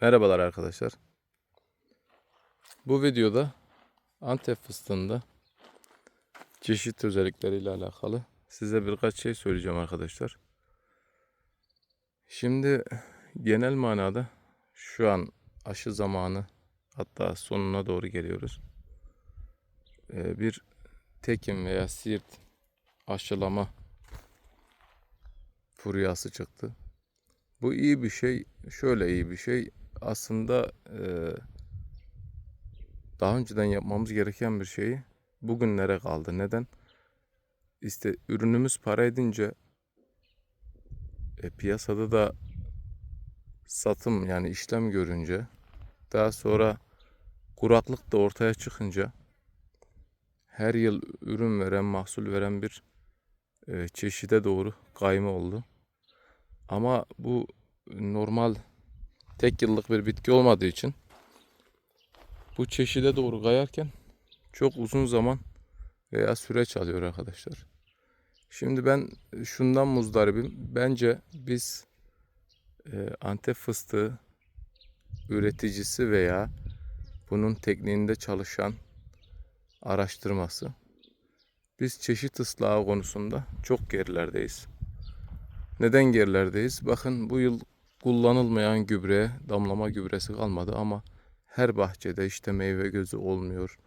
Merhabalar arkadaşlar. Bu videoda Antep fıstığında çeşit özellikleriyle alakalı size birkaç şey söyleyeceğim arkadaşlar. Şimdi genel manada şu an aşı zamanı hatta sonuna doğru geliyoruz. Ee, Bir tekim veya siirt aşılama furyası çıktı. Bu iyi bir şey. Şöyle iyi bir şey. Aslında eee, daha önceden yapmamız gereken bir şeyi bugünlere kaldı. Neden? İşte ürünümüz para edince e, piyasada da satım yani işlem görünce daha sonra kuraklık da ortaya çıkınca her yıl ürün veren, mahsul veren bir e, çeşide doğru kayma oldu. Ama bu normal tek yıllık bir bitki olmadığı için bu çeşide doğru kayarken çok uzun zaman veya süreç alıyor arkadaşlar. Şimdi ben şundan muzdaribim. Bence biz e, Antep fıstığı üreticisi veya bunun tekniğinde çalışan araştırması biz çeşit ıslahı konusunda çok gerilerdeyiz. Neden gerilerdeyiz? Bakın bu yıl kullanılmayan gübre, damlama gübresi kalmadı ama her bahçede işte meyve gözü olmuyor.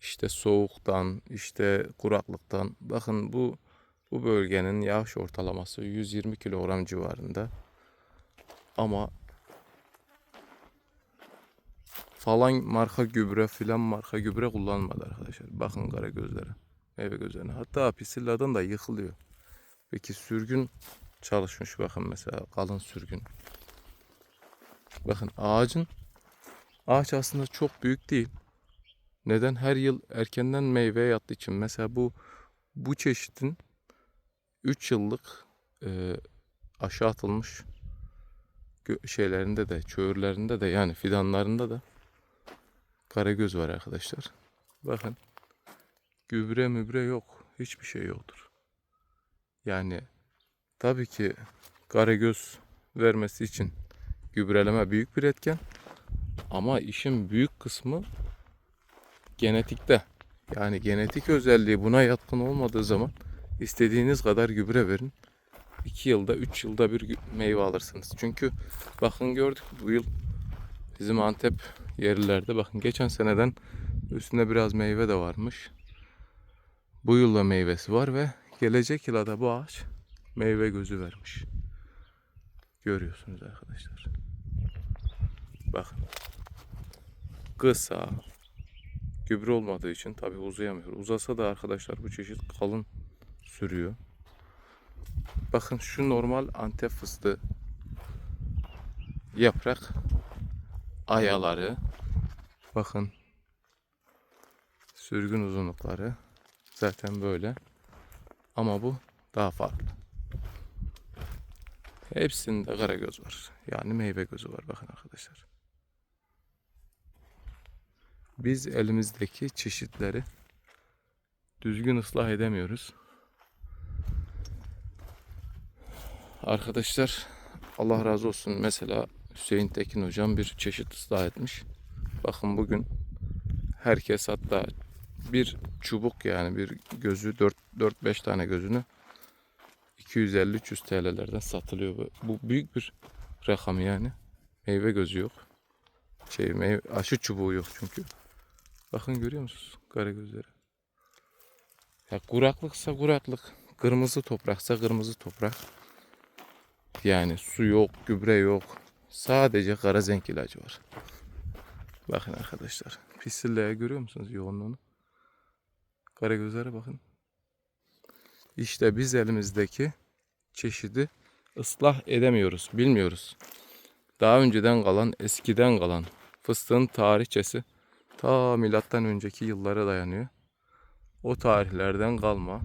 İşte soğuktan, işte kuraklıktan. Bakın bu bu bölgenin yağış ortalaması 120 kilogram civarında. Ama falan marka gübre filan marka gübre kullanmadı arkadaşlar. Bakın kara gözlere, meyve gözlerine. Hatta pisilladan da yıkılıyor. Peki sürgün çalışmış bakın mesela kalın sürgün. Bakın ağacın ağaç aslında çok büyük değil. Neden? Her yıl erkenden meyveye yattığı için. Mesela bu bu çeşitin 3 yıllık e, aşağı atılmış şeylerinde de, çöğürlerinde de yani fidanlarında da karagöz var arkadaşlar. Bakın gübre mübre yok. Hiçbir şey yoktur. Yani tabii ki karagöz vermesi için gübreleme büyük bir etken. Ama işin büyük kısmı genetikte. Yani genetik özelliği buna yatkın olmadığı zaman istediğiniz kadar gübre verin. 2 yılda 3 yılda bir meyve alırsınız. Çünkü bakın gördük bu yıl bizim Antep yerlilerde bakın geçen seneden üstünde biraz meyve de varmış. Bu yılda meyvesi var ve gelecek yıla da bu ağaç meyve gözü vermiş. Görüyorsunuz arkadaşlar. Bakın. Kısa. Gübre olmadığı için tabi uzayamıyor. Uzasa da arkadaşlar bu çeşit kalın sürüyor. Bakın şu normal Antep fıstığı yaprak ayaları bakın sürgün uzunlukları zaten böyle ama bu daha farklı. Hepsinde karagöz var. Yani meyve gözü var bakın arkadaşlar. Biz elimizdeki çeşitleri düzgün ıslah edemiyoruz. Arkadaşlar Allah razı olsun. Mesela Hüseyin Tekin hocam bir çeşit ıslah etmiş. Bakın bugün herkes hatta bir çubuk yani bir gözü 4-5 tane gözünü 250-300 TL'lerden satılıyor. Bu, bu büyük bir rakam yani. Meyve gözü yok. Şey, meyve, aşı çubuğu yok çünkü. Bakın görüyor musunuz kara gözleri? Ya kuraklıksa kuraklık, kırmızı topraksa kırmızı toprak. Yani su yok, gübre yok. Sadece kara zenk ilacı var. Bakın arkadaşlar. Pisilleye görüyor musunuz yoğunluğunu? Kara gözlere bakın. İşte biz elimizdeki çeşidi ıslah edemiyoruz, bilmiyoruz. Daha önceden kalan, eskiden kalan fıstığın tarihçesi ta milattan önceki yıllara dayanıyor. O tarihlerden kalma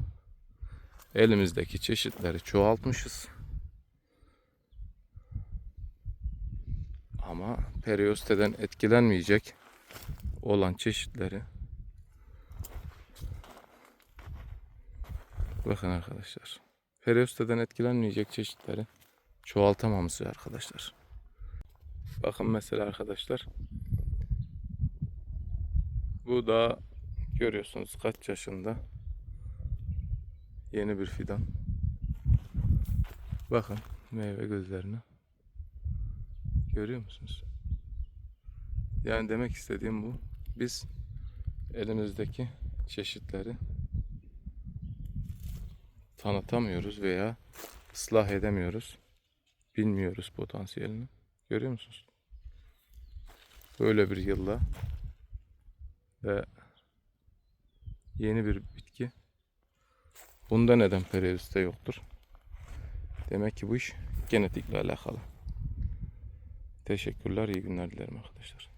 elimizdeki çeşitleri çoğaltmışız. Ama periyosteden etkilenmeyecek olan çeşitleri Bakın arkadaşlar. Periyosteden etkilenmeyecek çeşitleri çoğaltamamışız arkadaşlar. Bakın mesela arkadaşlar. Bu da görüyorsunuz kaç yaşında. Yeni bir fidan. Bakın meyve gözlerine. Görüyor musunuz? Yani demek istediğim bu. Biz elimizdeki çeşitleri tanıtamıyoruz veya ıslah edemiyoruz. Bilmiyoruz potansiyelini. Görüyor musunuz? Böyle bir yılda ve yeni bir bitki. Bunda neden pereviste yoktur? Demek ki bu iş genetikle alakalı. Teşekkürler, iyi günler dilerim arkadaşlar.